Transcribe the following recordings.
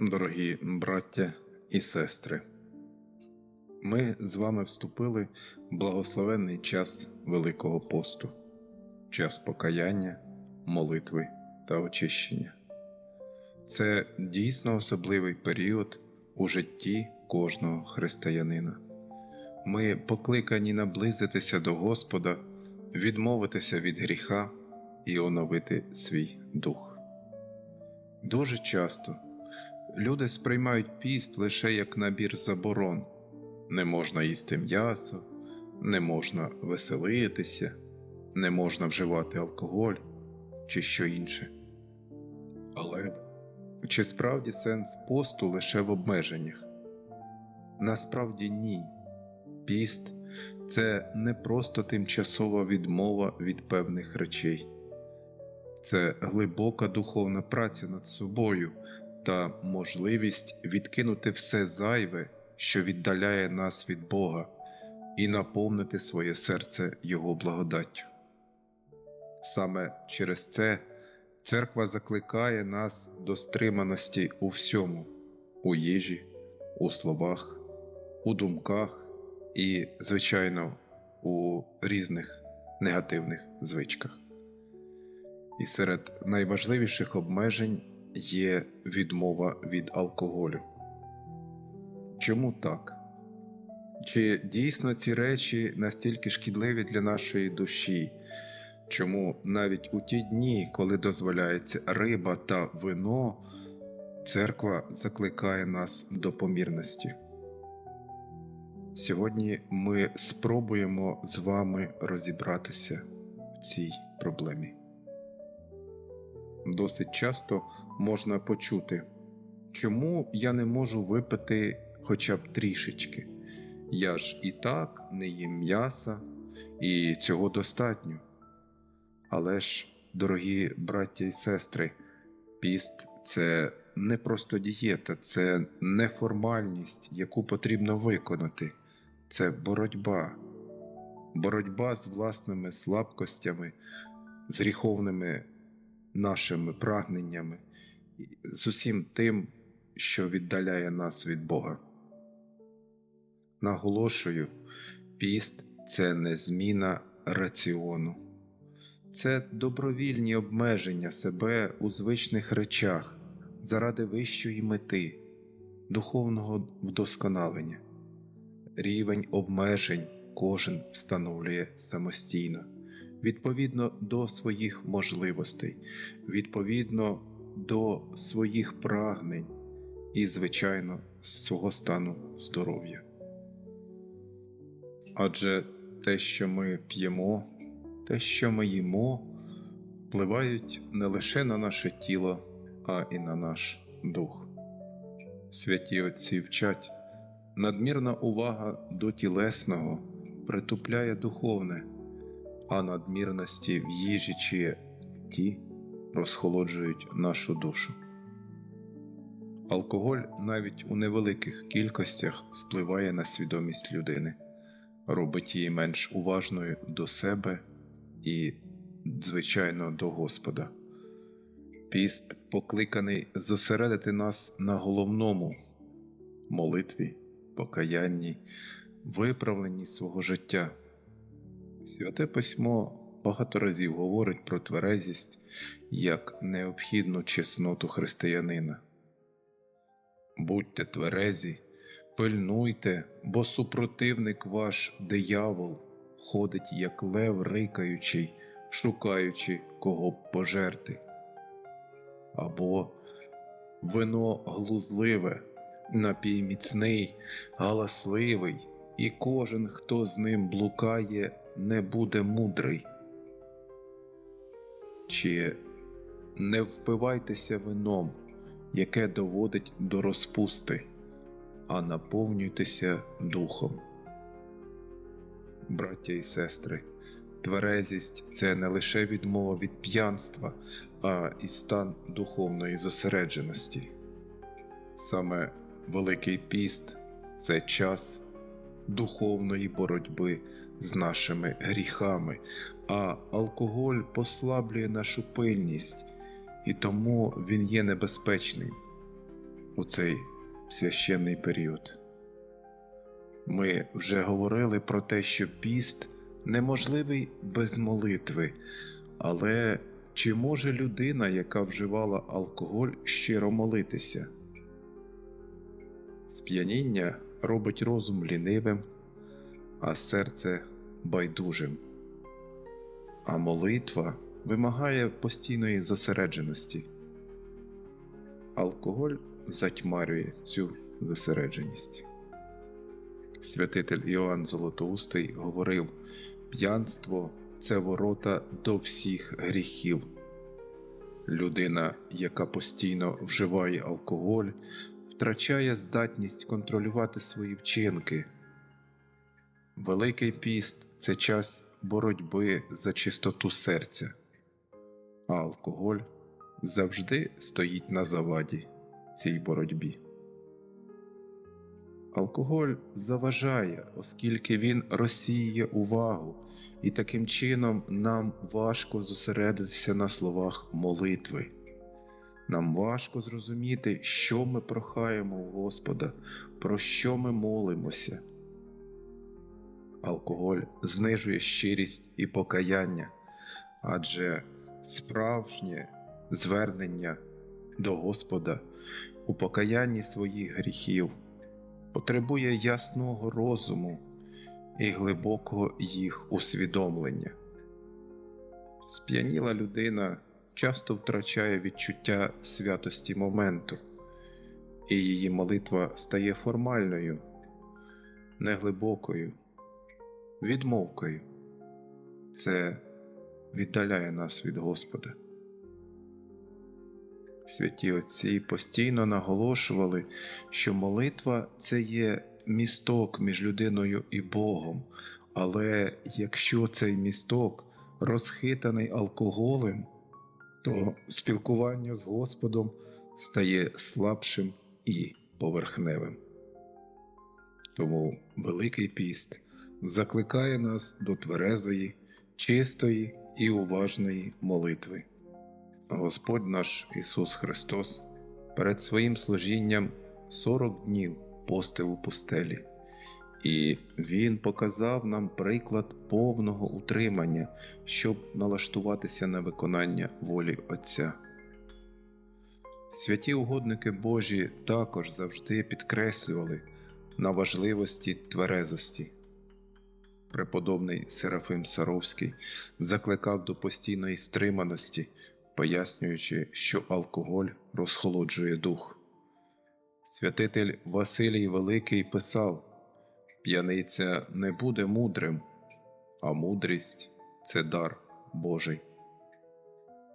Дорогі браття і сестри, ми з вами вступили в благословенний час Великого посту, час покаяння, молитви та очищення. Це дійсно особливий період у житті кожного християнина. Ми покликані наблизитися до Господа, відмовитися від гріха і оновити свій дух. Дуже часто люди сприймають піст лише як набір заборон. Не можна їсти м'ясо, не можна веселитися, не можна вживати алкоголь чи що інше. Але чи справді сенс посту лише в обмеженнях? Насправді ні. Піст це не просто тимчасова відмова від певних речей, це глибока духовна праця над собою та можливість відкинути все зайве, що віддаляє нас від Бога, і наповнити своє серце Його благодаттю. Саме через це церква закликає нас до стриманості у всьому, у їжі, у словах, у думках і, звичайно, у різних негативних звичках. І серед найважливіших обмежень є відмова від алкоголю. Чому так? Чи дійсно ці речі настільки шкідливі для нашої душі? Чому навіть у ті дні, коли дозволяється риба та вино, церква закликає нас до помірності? Сьогодні ми спробуємо з вами розібратися в цій проблемі. Досить часто можна почути, чому я не можу випити хоча б трішечки. Я ж і так не їм м'яса, і цього достатньо. Але ж, дорогі браття і сестри, піст це не просто дієта, це не формальність, яку потрібно виконати, це боротьба, боротьба з власними слабкостями, з гріховними нашими прагненнями, з усім тим, що віддаляє нас від Бога. Наголошую, піст це не зміна раціону, це добровільні обмеження себе у звичних речах заради вищої мети, духовного вдосконалення. Рівень обмежень кожен встановлює самостійно відповідно до своїх можливостей, відповідно до своїх прагнень і, звичайно, свого стану здоров'я. Адже те, що ми п'ємо, те, що ми їмо, впливають не лише на наше тіло, а і на наш дух. Святі Отці вчать, надмірна увага до тілесного притупляє духовне а надмірності в їжі чи ті розхолоджують нашу душу. Алкоголь навіть у невеликих кількостях впливає на свідомість людини, робить її менш уважною до себе і, звичайно, до Господа. Піст покликаний зосередити нас на головному молитві, покаянні, виправленні свого життя. Святе письмо багато разів говорить про тверезість як необхідну чесноту християнина. Будьте тверезі, пильнуйте, бо супротивник ваш диявол ходить, як лев рикаючий, шукаючи кого б пожерти. Або вино глузливе, напій міцний, галасливий, і кожен, хто з ним блукає, не буде мудрий. Чи не впивайтеся вином, яке доводить до розпусти, а наповнюйтеся духом. Браття і сестри, тверезість це не лише відмова від п'янства, а і стан духовної зосередженості. Саме Великий піст це час духовної боротьби з нашими гріхами, а алкоголь послаблює нашу пильність, і тому він є небезпечним. у цей священний період. Ми вже говорили про те, що піст неможливий без молитви, але чи може людина, яка вживала алкоголь, щиро молитися? Сп'яніння робить розум лінивим, а серце байдужим. А молитва вимагає постійної зосередженості. Алкоголь затьмарює цю зосередженість. Святитель Іоанн Золотоустий говорив: п'янство це ворота до всіх гріхів. Людина, яка постійно вживає алкоголь, втрачає здатність контролювати свої вчинки. Великий піст це час боротьби за чистоту серця, а алкоголь завжди стоїть на заваді цій боротьбі. Алкоголь заважає, оскільки він розсіює увагу, і таким чином нам важко зосередитися на словах молитви. Нам важко зрозуміти, що ми прохаємо у Господа, про що ми молимося. Алкоголь знижує щирість і покаяння, адже справжнє звернення до Господа у покаянні своїх гріхів потребує ясного розуму і глибокого їх усвідомлення. Сп'яніла людина часто втрачає відчуття святості моменту, і її молитва стає формальною, неглибокою, відмовкою. Це віддаляє нас від Господа. Святі Отці постійно наголошували, що молитва це є місток між людиною і Богом, але якщо цей місток розхитаний алкоголем, то спілкування з Господом стає слабшим і поверхневим. Тому Великий піст закликає нас до тверезої, чистої і уважної молитви. Господь наш Ісус Христос перед своїм служінням 40 днів постив у пустелі, і Він показав нам приклад повного утримання, щоб налаштуватися на виконання волі Отця. Святі угодники Божі також завжди підкреслювали на важливості тверезості. Преподобний Серафим Саровський закликав до постійної стриманості пояснюючи, що алкоголь розхолоджує дух. Святитель Василій Великий писав: П'яниця не буде мудрим, а мудрість це дар Божий.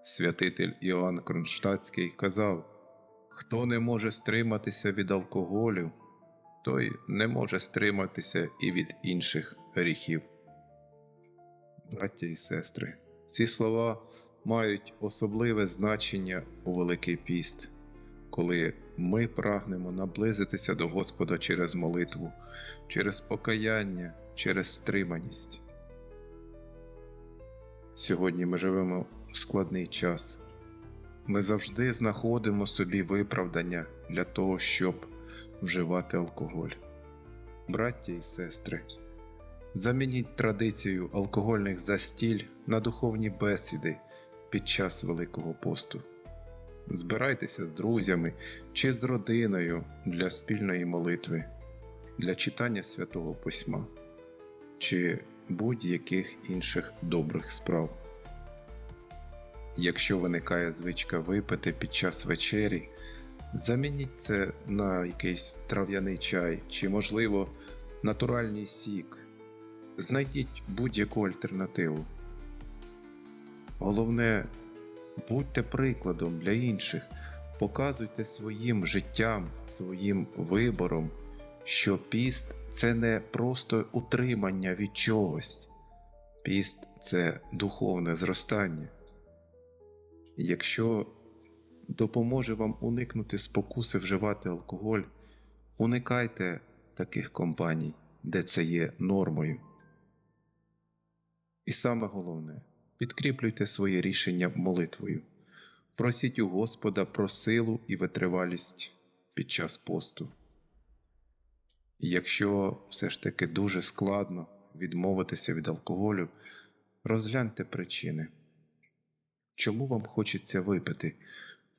Святитель Іоанн Кронштадтський казав: Хто не може стриматися від алкоголю, той не може стриматися і від інших гріхів. Браття і сестри, ці слова мають особливе значення у Великий піст, коли ми прагнемо наблизитися до Господа через молитву, через покаяння, через стриманість. Сьогодні ми живемо в складний час. Ми завжди знаходимо собі виправдання для того, щоб вживати алкоголь. Браття і сестри, замініть традицію алкогольних застіль на духовні бесіди під час Великого посту. Збирайтеся з друзями чи з родиною для спільної молитви, для читання святого письма чи будь-яких інших добрих справ. Якщо виникає звичка випити під час вечері, замініть це на якийсь трав'яний чай чи, можливо, натуральний сік. Знайдіть будь-яку альтернативу. Головне, будьте прикладом для інших, показуйте своїм життям, своїм вибором, що піст це не просто утримання від чогось, піст це духовне зростання. Якщо допоможе вам уникнути спокуси вживати алкоголь, уникайте таких компаній, де це є нормою. І саме головне. Підкріплюйте своє рішення молитвою. Просіть у Господа про силу і витривалість під час посту. І Якщо все ж таки дуже складно відмовитися від алкоголю, розгляньте причини. Чому вам хочеться випити?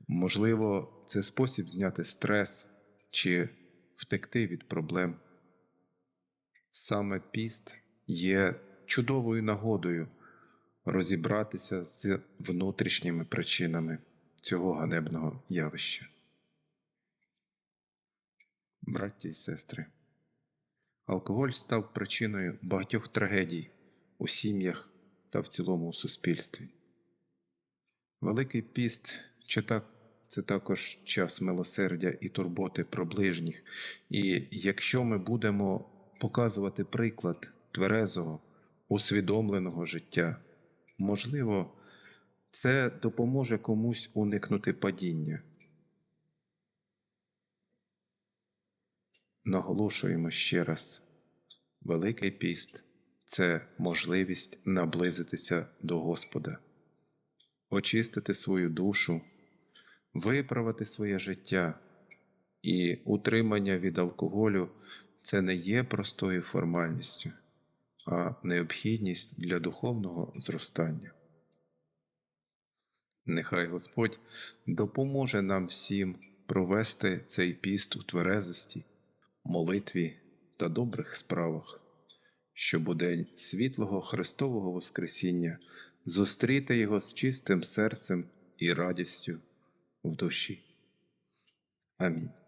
Можливо, це спосіб зняти стрес чи втекти від проблем. Саме піст є чудовою нагодою розібратися з внутрішніми причинами цього ганебного явища. Браття і сестри, алкоголь став причиною багатьох трагедій у сім'ях та в цілому у суспільстві. Великий піст це також час милосердя і турботи про ближніх. І якщо ми будемо показувати приклад тверезого, усвідомленого життя, можливо, це допоможе комусь уникнути падіння. Наголошуємо ще раз: Великий піст це можливість наблизитися до Господа, очистити свою душу, виправити своє життя, і утримання від алкоголю це не є простою формальністю, а необхідність для духовного зростання. Нехай Господь допоможе нам всім провести цей піст у тверезості, молитві та добрих справах, щоб у день світлого Христового Воскресіння зустріти його з чистим серцем і радістю в душі. Амінь.